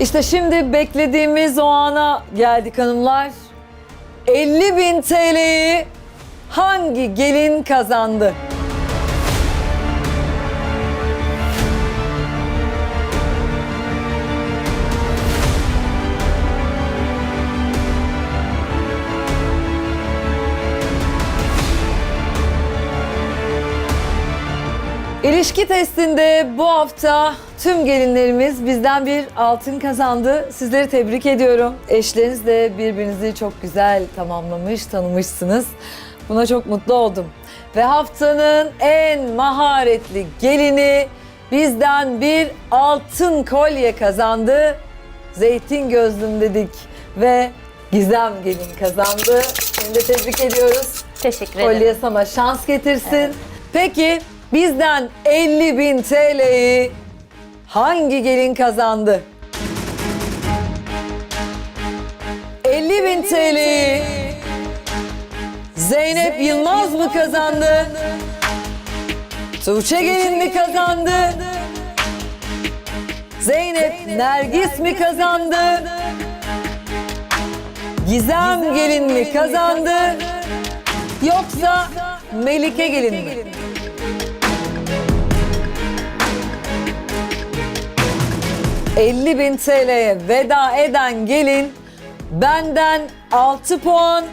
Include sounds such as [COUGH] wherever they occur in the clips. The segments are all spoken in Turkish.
İşte şimdi beklediğimiz o ana geldik hanımlar. 50 bin TL'yi hangi gelin kazandı? İlişki testinde bu hafta tüm gelinlerimiz bizden bir altın kazandı. Sizleri tebrik ediyorum. Eşleriniz de birbirinizi çok güzel tamamlamış, tanımışsınız. Buna çok mutlu oldum. Ve haftanın en maharetli gelini bizden bir altın kolye kazandı. Zeytin gözlüm dedik ve Gizem gelin kazandı. Seni de tebrik ediyoruz. Teşekkür ederim. Kolye sana şans getirsin. Peki bizden 50 bin TL'yi hangi gelin kazandı? 50 bin TL'yi Zeynep Yılmaz mı kazandı? Tuğçe gelin mi kazandı? Zeynep Nergis mi kazandı? Gizem gelin mi kazandı? Yoksa Melike gelin mi? ...50 bin TL'ye veda eden gelin... ...benden 6 puan...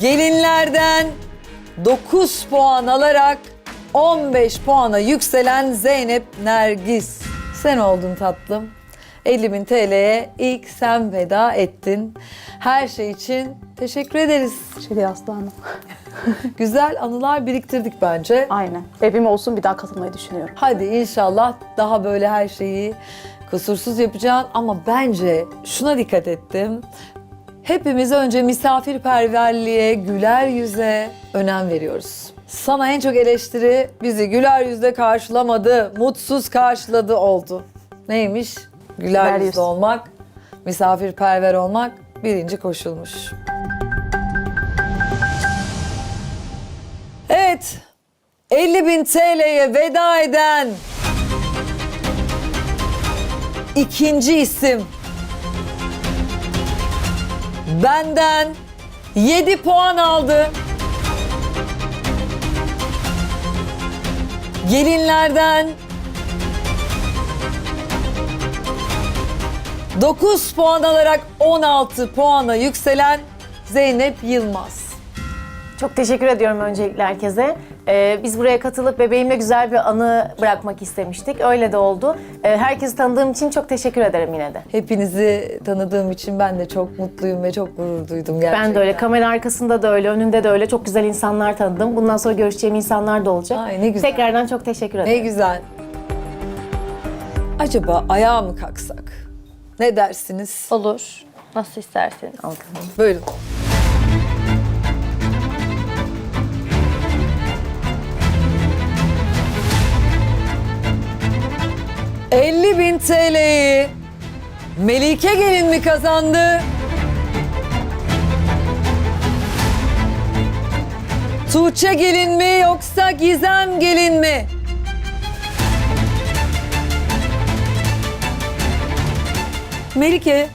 ...gelinlerden 9 puan alarak... ...15 puana yükselen Zeynep Nergis. Sen oldun tatlım. 50 bin TL'ye ilk sen veda ettin. Her şey için teşekkür ederiz. Şey aslanım. [LAUGHS] Güzel anılar biriktirdik bence. Aynen. Evim olsun bir daha katılmayı düşünüyorum. Hadi inşallah daha böyle her şeyi kusursuz yapacaksın ama bence şuna dikkat ettim. Hepimiz önce misafirperverliğe, güler yüze önem veriyoruz. Sana en çok eleştiri bizi güler yüzle karşılamadı, mutsuz karşıladı oldu. Neymiş? Güler, Güler yüzlü yüz. olmak, misafirperver olmak birinci koşulmuş. Evet, 50 bin TL'ye veda eden ikinci isim benden 7 puan aldı. Gelinlerden 9 puan alarak 16 puana yükselen Zeynep Yılmaz. Çok teşekkür ediyorum öncelikle herkese. Ee, biz buraya katılıp bebeğimle güzel bir anı bırakmak istemiştik. Öyle de oldu. Ee, herkesi tanıdığım için çok teşekkür ederim yine de. Hepinizi tanıdığım için ben de çok mutluyum ve çok gurur duydum gerçekten. Ben de öyle. Kamera arkasında da öyle, önünde de öyle. Çok güzel insanlar tanıdım. Bundan sonra görüşeceğim insanlar da olacak. Ay, ne güzel. Tekrardan çok teşekkür Ne ederim. güzel. Acaba ayağa mı kalksak? Ne dersiniz? Olur. Nasıl isterseniz. Buyurun. ...50 bin TL'yi... ...Melike gelin mi kazandı? Tuğçe gelin mi yoksa Gizem gelin mi? Melike,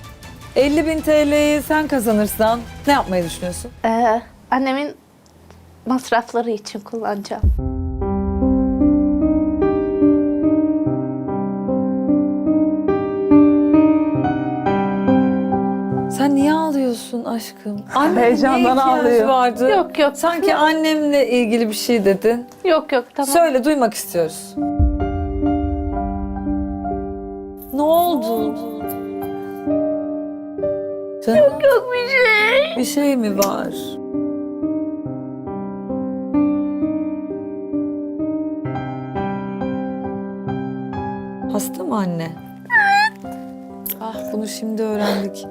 50 bin TL'yi sen kazanırsan ne yapmayı düşünüyorsun? Ee, annemin masrafları için kullanacağım. Ağlıyorsun aşkım? Annemin Heyecandan ihtiyacı ağlıyor. Vardı? Yok, yok. Sanki annemle ilgili bir şey dedin. Yok yok tamam. Söyle duymak istiyoruz. Ne oldu? Yok Yok bir şey. Bir şey mi var? Hasta mı anne? Evet. Ah bunu şimdi öğrendik.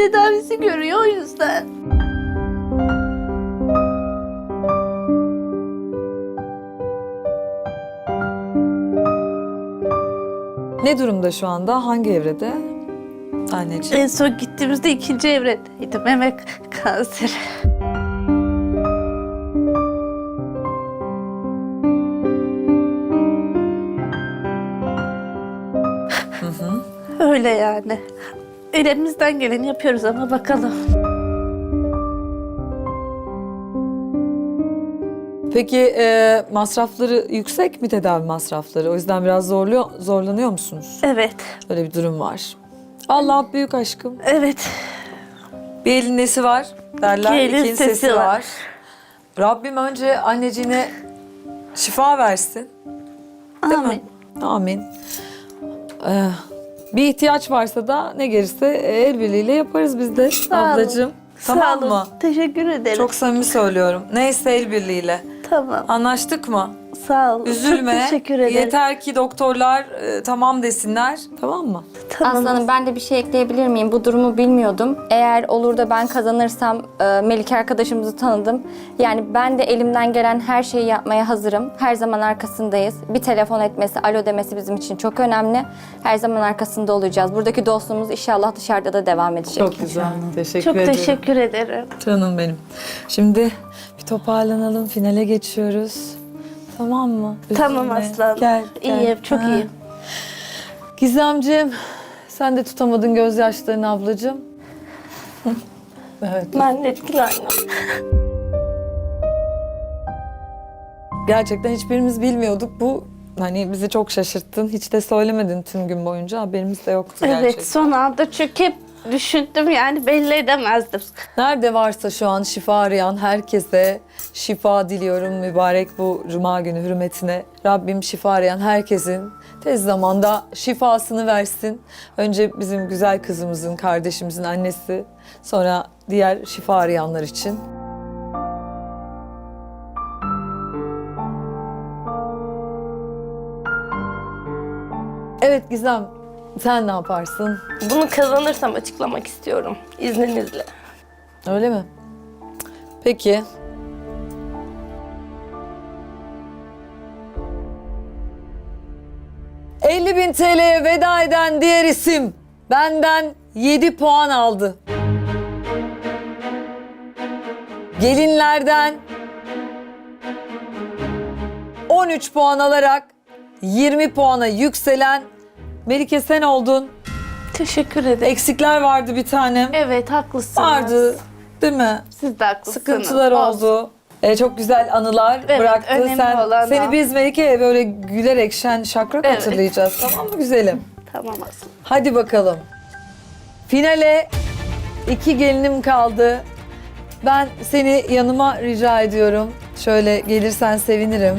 tedavisi görüyor o yüzden. Ne durumda şu anda? Hangi evrede? Anneciğim. En son gittiğimizde ikinci evredeydi meme kanseri. Öyle yani. Elimizden geleni yapıyoruz ama bakalım. Peki e, masrafları yüksek mi tedavi masrafları? O yüzden biraz zorluyor, zorlanıyor musunuz? Evet. Öyle bir durum var. Allah büyük aşkım. Evet. Bir elin nesi var derler, İki elin sesi sesi var. var. Rabbim önce anneciğine şifa versin. Değil mi? Amin. Ee, bir ihtiyaç varsa da ne gelirse el birliğiyle yaparız biz de Sağ olun. ablacığım. Tamam Sağ olun. mı? Teşekkür ederim. Çok samimi söylüyorum. Neyse el birliğiyle. tamam. Anlaştık mı? Sağ olun. Üzülme. Çok [LAUGHS] teşekkür ederim. Yeter ki doktorlar e, tamam desinler. Tamam mı? Tamam. Aslanım ben de bir şey ekleyebilir miyim? Bu durumu bilmiyordum. Eğer olur da ben kazanırsam e, Melike arkadaşımızı tanıdım. Yani ben de elimden gelen her şeyi yapmaya hazırım. Her zaman arkasındayız. Bir telefon etmesi, alo demesi bizim için çok önemli. Her zaman arkasında olacağız. Buradaki dostluğumuz inşallah dışarıda da devam edecek. Çok güzel. Teşekkür Çok ederim. teşekkür ederim. Canım benim. Şimdi bir toparlanalım. Finale geçiyoruz. Tamam mı? Tamam Üzülme. aslanım. Gel, gel. İyiyim, çok Ha. iyiyim. Gizemciğim, sen de tutamadın gözyaşlarını ablacığım. [LAUGHS] evet. Ben de etkilendim. Gerçekten hiçbirimiz bilmiyorduk. Bu hani bizi çok şaşırttın. Hiç de söylemedin tüm gün boyunca. Haberimiz de yoktu Evet gerçekten. son anda çünkü hep düşündüm yani belli edemezdim. Nerede varsa şu an şifa arayan herkese şifa diliyorum mübarek bu cuma günü hürmetine. Rabbim şifa arayan herkesin tez zamanda şifasını versin. Önce bizim güzel kızımızın, kardeşimizin annesi, sonra diğer şifa arayanlar için. Evet Gizem, sen ne yaparsın? Bunu kazanırsam açıklamak istiyorum izninizle. Öyle mi? Peki. ...50 bin TL'ye veda eden diğer isim... ...benden 7 puan aldı. Gelinlerden... ...13 puan alarak... ...20 puana yükselen... ...Melike sen oldun. Teşekkür ederim. Eksikler vardı bir tanem. Evet haklısınız. Vardı değil mi? Siz de haklısınız. Sıkıntılar Olsun. oldu. Ee, çok güzel anılar Evet, bıraktı. önemli Sen, olan seni biz Melike'ye böyle gülerek şen şakrak Evet. hatırlayacağız. Tamam mı güzelim? Tamam aslanım. Hadi bakalım. Finale iki gelinim kaldı. Ben seni yanıma rica ediyorum. Şöyle gelirsen sevinirim.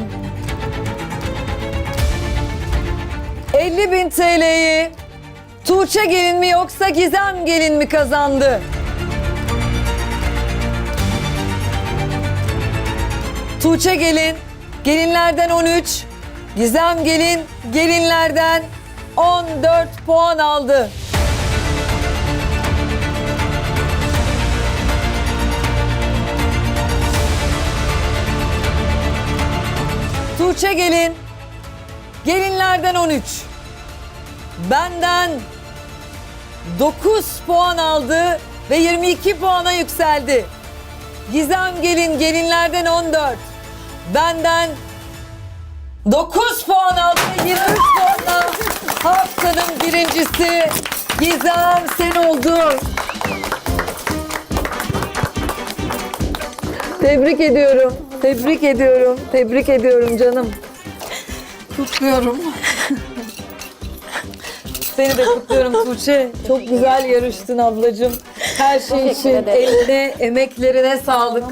50 bin TL'yi Tuğçe gelin mi yoksa Gizem gelin mi kazandı? Tuğçe gelin, gelinlerden 13. Gizem gelin, gelinlerden 14 puan aldı. Tuğçe gelin, gelinlerden 13. Benden 9 puan aldı ve 22 puana yükseldi. Gizem gelin gelinlerden 14. Benden 9 puan aldı ve 23 puanla haftanın birincisi Gizem sen oldun. Tebrik ediyorum. Tebrik ediyorum. Tebrik ediyorum canım. Kutluyorum. Seni de kutluyorum Tuğçe. Çok güzel yarıştın ablacığım. Her şey için eline, emeklerine sağlık.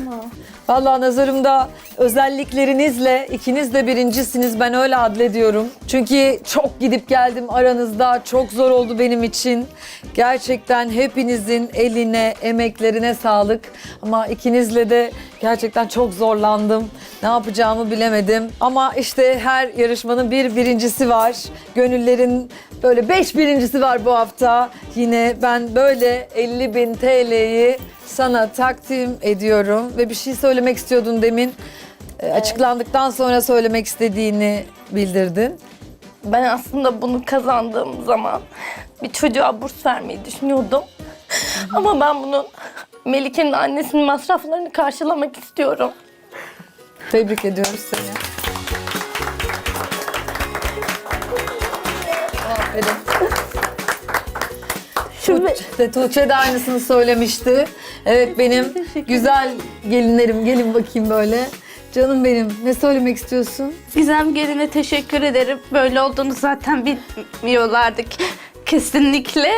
Vallahi nazarımda özelliklerinizle ikiniz de birincisiniz. Ben öyle adlediyorum. Çünkü çok gidip geldim aranızda. Çok zor oldu benim için. Gerçekten hepinizin eline, emeklerine sağlık. Ama ikinizle de gerçekten çok zorlandım. Ne yapacağımı bilemedim. Ama işte her yarışmanın bir birincisi var. Gönüllerin böyle beş birincisi var bu hafta. Yine ben böyle 50 bin TL'yi sana takdim ediyorum. Ve bir şey söylemek istiyordun demin. Ee, Açıklandıktan sonra söylemek istediğini bildirdin. Ben aslında bunu kazandığım zaman bir çocuğa burs vermeyi düşünüyordum. Ama ben bunun Melike'nin annesinin masraflarını karşılamak istiyorum. Tebrik ediyoruz seni. Aferin. Tuğçe, Tuğçe de aynısını söylemişti. Evet benim güzel gelinlerim. Gelin bakayım böyle. Canım benim. Ne söylemek istiyorsun? Gizem geline teşekkür ederim. Böyle olduğunu zaten bilmiyorlardı [LAUGHS] kesinlikle.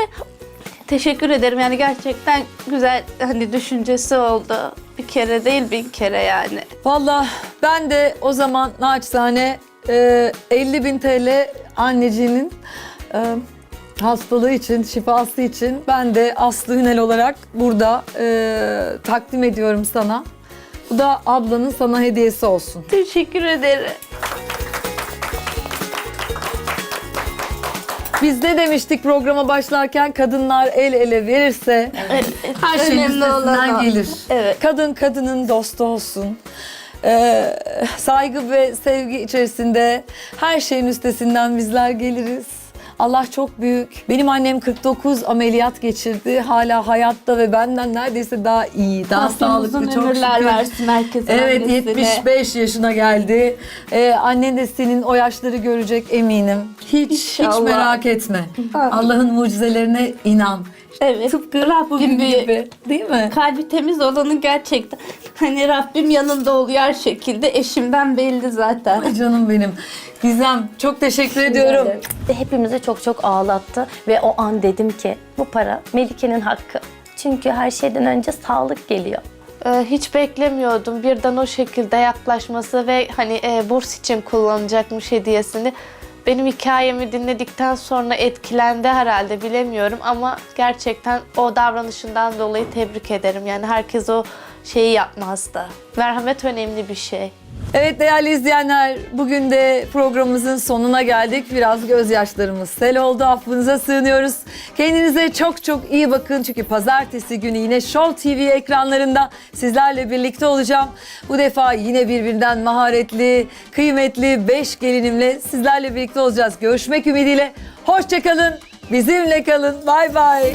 Teşekkür ederim yani gerçekten güzel hani düşüncesi oldu. Bir kere değil bin kere yani. Valla ben de o zaman naçizane e, 50 bin TL anneciğinin e, hastalığı için, şifası için ben de Aslı Hünel olarak burada e, takdim ediyorum sana. Bu da ablanın sana hediyesi olsun. Teşekkür ederim. Biz ne demiştik programa başlarken kadınlar el ele verirse her şey Önemli olan üstesinden o. gelir. Evet. Kadın kadının dostu olsun. Ee, saygı ve sevgi içerisinde her şeyin üstesinden bizler geliriz. Allah çok büyük. Benim annem 49 ameliyat geçirdi. Hala hayatta ve benden neredeyse daha iyi, daha sağlıklı. Çok ömürler şükür. versin herkesin Evet annesine. 75 yaşına geldi. Ee, annen de senin o yaşları görecek eminim. Hiç hiç İnşallah. merak etme. Allah'ın mucizelerine inan. Evet. Tıpkı Rabbim bugün bir gibi değil mi? kalbi temiz olanın gerçekten hani Rabbim yanında oluyor her şekilde. Eşimden belli zaten. Ay canım benim. Gizem çok teşekkür ediyorum. Hepimizi çok çok ağlattı ve o an dedim ki bu para Melike'nin hakkı. Çünkü her şeyden önce sağlık geliyor. Ee, Hiç beklemiyordum birden o şekilde yaklaşması ve hani e, burs için kullanacakmış hediyesini. Benim hikayemi dinledikten sonra etkilendi herhalde bilemiyorum ama gerçekten o davranışından dolayı tebrik ederim. Yani herkes o şeyi yapmazdı. Merhamet önemli bir şey. Evet değerli izleyenler bugün de programımızın sonuna geldik. Biraz gözyaşlarımız sel oldu. Affınıza sığınıyoruz. Kendinize çok çok iyi bakın. Çünkü pazartesi günü yine Show TV ekranlarında sizlerle birlikte olacağım. Bu defa yine birbirinden maharetli, kıymetli 5 gelinimle sizlerle birlikte olacağız. Görüşmek ümidiyle. Hoşçakalın. Bizimle kalın. Bay bay.